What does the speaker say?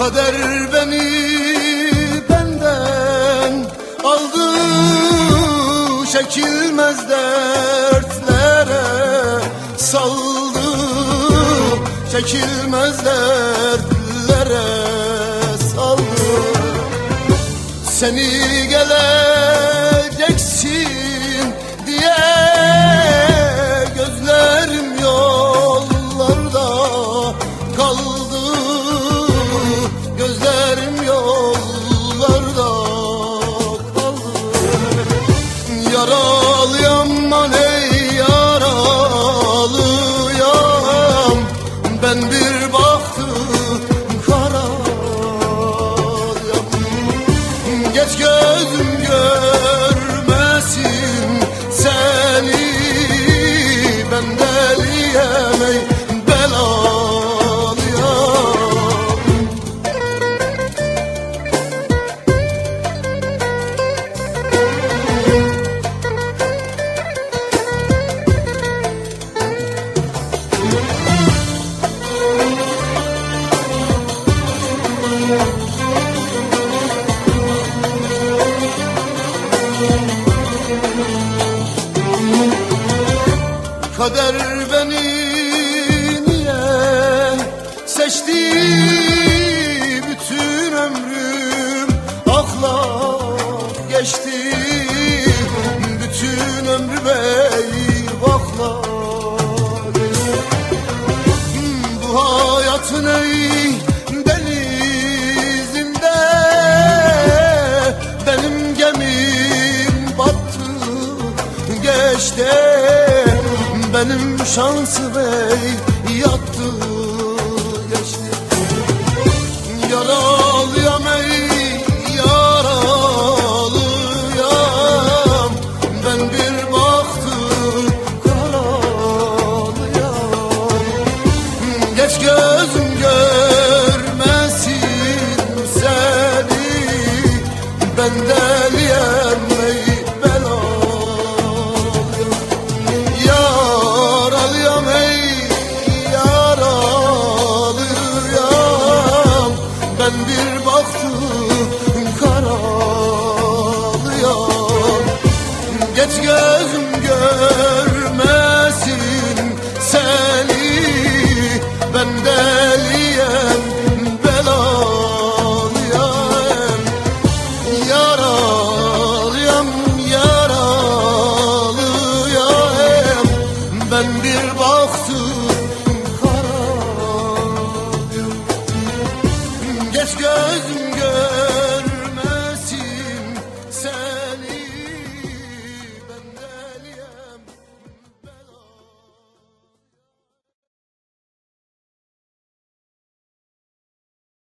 Kader beni benden aldı. Çekilmez dertlere saldı. Çekilmez dertlere saldı. Seni geleceksin. Yaralıyam ey yaralıyam. Ben bir baktım karalıyam. Geç gözüm Kader beni niye seçti? Bütün ömrüm akla geçti. Bütün ömrüm eyvahla geçti. Bu hayatın ey denizinde benim gemim battı geçti benim şansım ey yattı geçti. Yaralıyam ey yaralıyam. Ben bir baktım karalıyam. Geç gözüm görmesin Ben bir baktım karalıyam Geç gözüm görmesin seni. Ben deliyem belalıyam Yaralıyam yaralıyam. Ben bir baktım Yaş gözüm göz